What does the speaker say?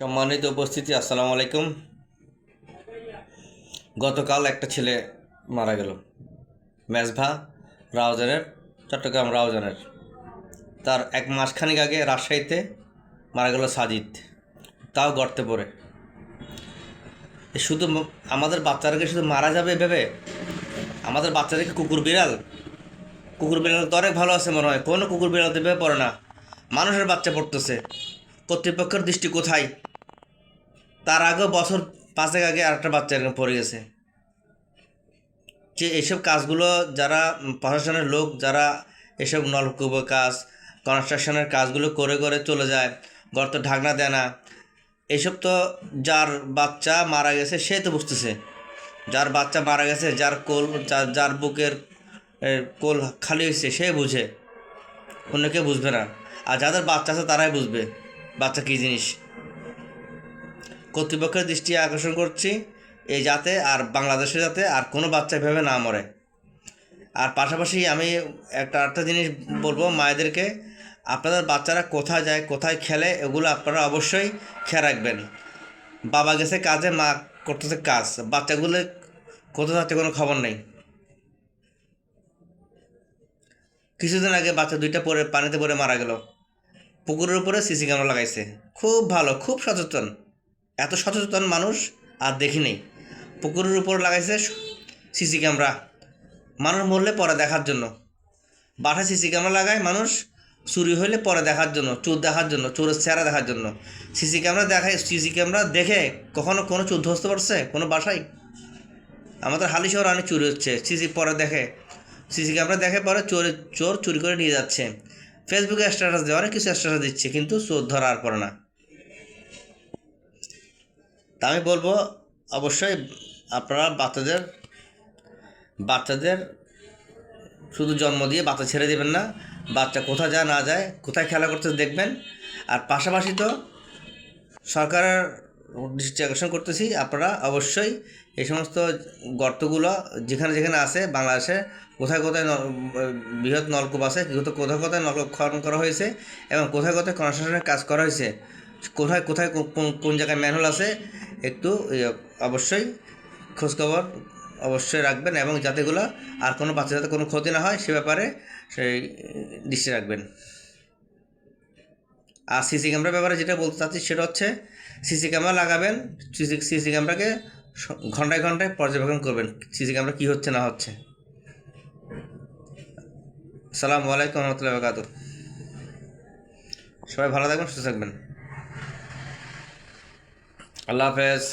সম্মানিত উপস্থিতি, আসসালামু আলাইকুম। গতকাল একটা ছেলে মারা গেল। মেজভা রাউজানের, চট্টগ্রাম রাউজানের। তার এক মাসখানেক আগে রাজশাহীতে মারা গেল সাজিদ। তাও গর্তে পড়ে। শুধু আমাদের বাচ্চারাকে শুধু মারা যাবে ভেবে আমাদের বাচ্চাদেরকে কুকুর বিড়াল? কুকুর বিড়াল তো অনেক ভালো আছে মনে হয়। কোনো কুকুর বিড়াল দেবে পড়ে না। মানুষের বাচ্চা পড়তেছে। কর্তৃপক্ষের দৃষ্টি কোথায়? তার আগেও বছর পাঁচেক আগে আরেকটা বাচ্চা এরকম পড়ে গেছে। যে এইসব কাজগুলো যারা প্রশাসনের লোক, যারা এসব নলকূপ কাজ, কনস্ট্রাকশনের কাজগুলো করে করে চলে যায় গর্ত ঢাকনা দেয় না এইসব তো যার বাচ্চা মারা গেছে সে তো বুঝতেছে। যার বাচ্চা মারা গেছে, যার কোল, যার যার বুকের কোল খালি হয়েছে, সে বুঝে। অন্য কেউ বুঝবে না। আর যাদের বাচ্চা আছে তারাই বুঝবে, বাচ্চা কী জিনিস। কর্তৃপক্ষের দৃষ্টি আকর্ষণ করছি এই যাতে আর বাংলাদেশে যাতে আর কোনো বাচ্চা এভাবে না মরে। আর পাশাপাশি আমি একটা একটা জিনিস বলব মায়েদেরকে, আপনাদের বাচ্চারা কোথায় যায়, কোথায় খেলে, এগুলো আপনারা অবশ্যই খেয়াল রাখবেন। বাবা গেছে কাজে, মা করতেছে কাজ। বাচ্চাগুলো কোথাও যাচ্ছে কোনো খবর নেই। কিছুদিন আগে বাচ্চা দুইটা পরে পানিতে পড়ে মারা গেল। পুকুরের উপরে সিসি ক্যামেরা লাগাইছে। খুব ভালো, খুব সচেতন। এত সচেতন মানুষ আর দেখি নেই পুকুরের উপর লাগাইছে সিসি ক্যামেরা। মানুষ মরলে পরে দেখার জন্য। বাসায় সিসি ক্যামেরা লাগায় মানুষ চুরি হইলে পরে দেখার জন্য, চোর দেখার জন্য, চোরের চেহারা দেখার জন্য। সিসি ক্যামেরা দেখায়, সিসি ক্যামেরা দেখে কখনো কোনো চোর ধরতে পারছে কোনো বাসায়? আমাদের হালি শহর অনেক চুরি হচ্ছে, সিসি পরে দেখে। সিসি ক্যামেরা দেখে পরে চোর চোর চুরি করে নিয়ে যাচ্ছে। ফেসবুকে স্ট্যাটাস দেওয়া অনেক কিছু স্ট্যাটাস দিচ্ছে, কিন্তু চোর ধরা আর পড়ে না। তা আমি বলব অবশ্যই আপনারা বাচ্চাদের বাচ্চাদের শুধু জন্ম দিয়ে বাচ্চা ছেড়ে দেবেন না, বাচ্চা কোথায় যায় না যায়, কোথায় খেলা করতে দেখবেন। আর পাশাপাশি তো সরকারের দৃষ্টি আকর্ষণ করতেছি, আপনারা অবশ্যই এই সমস্ত গর্তগুলো যেখানে যেখানে আছে বাংলাদেশে, কোথায় কোথায় বৃহৎ নলকূপ আছে, কোথায় কোথায় নলকূপ খনন করা হয়েছে এবং কোথায় কোথায় কনস্ট্রাকশনের কাজ করা হয়েছে, কোথায় কোথায় কোন জায়গায় ম্যানহোল আছে একটু অবশ্যই খোঁজখবর অবশ্যই রাখবেন এবং যাতেগুলো আর কোনো বাচ্চা যাতে কোনো ক্ষতি না হয়, সে ব্যাপারে সেই দৃষ্টি রাখবেন। আর সিসি ক্যামেরার ব্যাপারে যেটা বলতে চাচ্ছি সেটা হচ্ছে, সিসি ক্যামেরা লাগাবেন, সিসি সিসি ক্যামেরাকে ঘন্টায় ঘন্টায় পর্যবেক্ষণ করবেন, সিসি ক্যামেরা কী হচ্ছে না হচ্ছে। সালামু আলাইকুম রহমতুল্লাহ বাকাতুর সবাই ভালো থাকবেন, সুস্থ থাকবেন। আল্লাহ হাফেজ